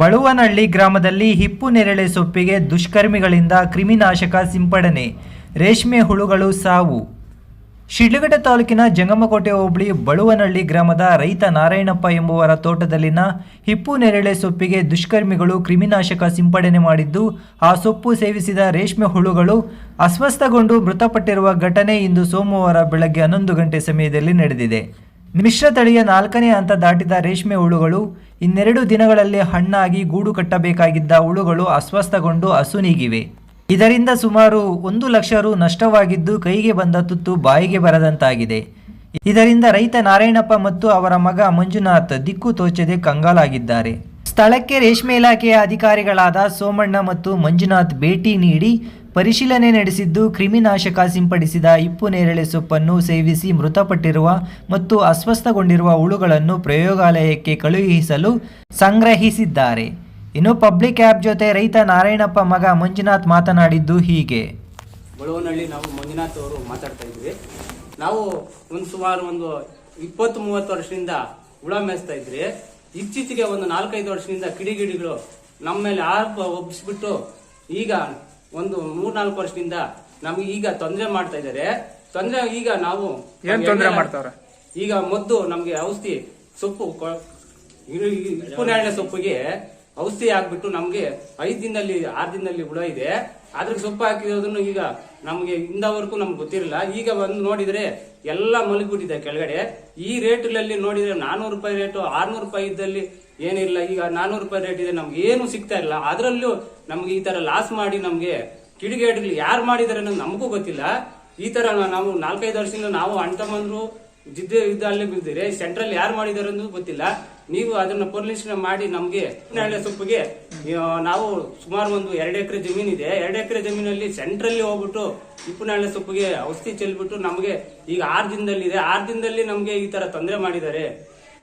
ಬಳುವನಹಳ್ಳಿ ಗ್ರಾಮದಲ್ಲಿ ಹಿಪ್ಪು ನೆರಳೆ ಸೊಪ್ಪಿಗೆ ದುಷ್ಕರ್ಮಿಗಳಿಂದ ಕ್ರಿಮಿನಾಶಕ ಸಿಂಪಡಣೆ, ರೇಷ್ಮೆ ಹುಳುಗಳು ಸಾವು. ಶಿಡ್ಲಘಟ್ಟ ತಾಲೂಕಿನ ಜಂಗಮಕೋಟೆ ಹೋಬಳಿ ಬಳುವನಹಳ್ಳಿ ಗ್ರಾಮದ ರೈತ ನಾರಾಯಣಪ್ಪ ಎಂಬುವರ ತೋಟದಲ್ಲಿನ ಹಿಪ್ಪು ನೆರಳೆ ಸೊಪ್ಪಿಗೆ ದುಷ್ಕರ್ಮಿಗಳು ಕ್ರಿಮಿನಾಶಕ ಸಿಂಪಡಣೆ ಮಾಡಿದ್ದು, ಆ ಸೊಪ್ಪು ಸೇವಿಸಿದ ರೇಷ್ಮೆ ಹುಳುಗಳು ಅಸ್ವಸ್ಥಗೊಂಡು ಮೃತಪಟ್ಟಿರುವ ಘಟನೆ ಇಂದು ಸೋಮವಾರ ಬೆಳಗ್ಗೆ ಹನ್ನೊಂದು ಗಂಟೆ ಸಮಯದಲ್ಲಿ ನಡೆದಿದೆ. ಮಿಶ್ರ ತಳಿಯ ನಾಲ್ಕನೇ ಹಂತ ದಾಟಿದ ರೇಷ್ಮೆ ಹುಳುಗಳು ಇನ್ನೆರಡು ದಿನಗಳಲ್ಲಿ ಹಣ್ಣಾಗಿ ಗೂಡು ಕಟ್ಟಬೇಕಾಗಿದ್ದ ಹುಳುಗಳು ಅಸ್ವಸ್ಥಗೊಂಡು ಅಸುನೀಗಿವೆ ಇದರಿಂದ ಸುಮಾರು ಒಂದು ಲಕ್ಷ ರು ನಷ್ಟವಾಗಿದ್ದು ಕೈಗೆ ಬಂದ ತುತ್ತು ಬಾಯಿಗೆ ಬರದಂತಾಗಿದೆ. ಇದರಿಂದ ರೈತ ನಾರಾಯಣಪ್ಪ ಮತ್ತು ಅವರ ಮಗ ಮಂಜುನಾಥ್ ದಿಕ್ಕು ತೋಚದೆ ಕಂಗಾಲಾಗಿದ್ದಾರೆ. ಸ್ಥಳಕ್ಕೆ ರೇಷ್ಮೆ ಇಲಾಖೆಯ ಅಧಿಕಾರಿಗಳಾದ ಸೋಮಣ್ಣ ಮತ್ತು ಮಂಜುನಾಥ್ ಭೇಟಿ ನೀಡಿ ಪರಿಶೀಲನೆ ನಡೆಸಿದ್ದು ಕ್ರಿಮಿನಾಶಕ ಸಿಂಪಡಿಸಿದ ಇಪ್ಪು ನೇರಳೆ ಸೊಪ್ಪನ್ನು ಸೇವಿಸಿ ಮೃತಪಟ್ಟಿರುವ ಮತ್ತು ಅಸ್ವಸ್ಥಗೊಂಡಿರುವ ಹುಳುಗಳನ್ನು ಪ್ರಯೋಗಾಲಯಕ್ಕೆ ಕಳುಹಿಸಲು ಸಂಗ್ರಹಿಸಿದ್ದಾರೆ. ಇನ್ನು ಪಬ್ಲಿಕ್ ಆ್ಯಪ್ ಜೊತೆ ರೈತ ನಾರಾಯಣಪ್ಪ ಮಗ ಮಂಜುನಾಥ್ ಮಾತನಾಡಿದ್ದು ಹೀಗೆ. ಬಳುವನಹಳ್ಳಿ ನಾವು ಮಂಜುನಾಥ್ ಅವರು ಮಾತಾಡ್ತಾ ಇದ್ವಿ. ನಾವು ಒಂದು ಸುಮಾರು ಒಂದು ಇಪ್ಪತ್ತು ಮೂವತ್ತು ವರ್ಷದಿಂದ ಹುಳ ಮೇಯಿಸ್ತಾ ಇದ್ರಿ. ಇತ್ತೀಚೆಗೆ ಒಂದು ನಾಲ್ಕೈದು ವರ್ಷದಿಂದ ಕಿಡಿಗಿಡಿಗಳು ನಮ್ಮ ಮೇಲೆ ಆರೋಪ ಒಪ್ಪಿಸ್ಬಿಟ್ಟು ಈಗ ಒಂದು ಮೂರ್ನಾಲ್ಕು ವರ್ಷದಿಂದ ನಮ್ಗೆ ಈಗ ತೊಂದರೆ ಮಾಡ್ತಾ ಇದಾರೆ. ತೊಂದರೆ ಈಗ ನಾವು ಏನ್ ತೊಂದರೆ ಮಾಡ್ತಾವ್ರೆ? ಈಗ ಮದ್ದು ನಮ್ಗೆ ಔಷಧಿ ಸೊಪ್ಪು ಉಪ್ಪು ನೇರಳೆ ಸೊಪ್ಪಿಗೆ ಔಷಧಿ ಹಾಕ್ಬಿಟ್ಟು ನಮ್ಗೆ ಐದ್ ದಿನದಲ್ಲಿ ಆರ್ ದಿನದಲ್ಲಿ ಹುಳ ಇದೆ. ಅದ್ರ ಸೊಪ್ಪು ಹಾಕಿರೋದನ್ನು ಈಗ ನಮಗೆ ಇಂದವರೆಗೂ ನಮ್ಗೆ ಗೊತ್ತಿರಲಿಲ್ಲ ಈಗ ಬಂದು ನೋಡಿದ್ರೆ ಎಲ್ಲ ಮಲಗಿಬಿಟ್ಟಿದೆ ಕೆಳಗಡೆ. ಈ ರೇಟಲ್ಲಿ ನೋಡಿದ್ರೆ ನಾನೂರು ರೂಪಾಯಿ ರೇಟು, ಆರ್ನೂರು ರೂಪಾಯಿ ಇದ್ದಲ್ಲಿ ಏನಿಲ್ಲ. ಈಗ ನಾನೂರು ರೂಪಾಯಿ ರೇಟ್ ಇದೆ, ನಮ್ಗೆ ಏನು ಸಿಗ್ತಾ ಇಲ್ಲ. ಅದರಲ್ಲೂ ನಮ್ಗೆ ಈ ತರ ಲಾಸ್ ಮಾಡಿ ನಮಗೆ ಕಿಡಿಗೇಡಿಗಳು ಯಾರು ಮಾಡಿದಾರೆ ಅನ್ನೋದು ನಮಗೂ ಗೊತ್ತಿಲ್ಲ. ಈ ತರ ನಾವು ನಾಲ್ಕೈದು ವರ್ಷದಿಂದ ನಾವು ಅಣ್ತಮ್ಮಂದ್ರು ಜಿದ್ದೆ ಇದ್ದಲ್ಲೇ ಬಿದ್ದಿರೆ ಸೆಂಟ್ರಲ್ ಯಾರು ಮಾಡಿದಾರೆ ಅನ್ನೋದು ಗೊತ್ತಿಲ್ಲ. ನೀವು ಅದನ್ನ ಪರಿಶೀಲನೆ ಮಾಡಿ ನಮ್ಗೆ ನೇರಳೆ ಸೊಪ್ಪಿಗೆ, ನಾವು ಸುಮಾರು ಒಂದು ಎರಡು ಎಕರೆ ಜಮೀನ್ ಇದೆ. ಎರಡು ಎಕರೆ ಜಮೀನಲ್ಲಿ ಸೆಂಟ್ರಲ್ಲಿ ಹೋಗ್ಬಿಟ್ಟು ಇಪ್ಪು ಸೊಪ್ಪಿಗೆ ಔಷಧಿ ಚೆಲ್ಬಿಟ್ಟು ನಮಗೆ ಈಗ ಆರು ದಿನದಲ್ಲಿ ಇದೆ ಆರು ದಿನದಲ್ಲಿ ನಮ್ಗೆ ಈ ತರ ತೊಂದರೆ ಮಾಡಿದ್ದಾರೆ.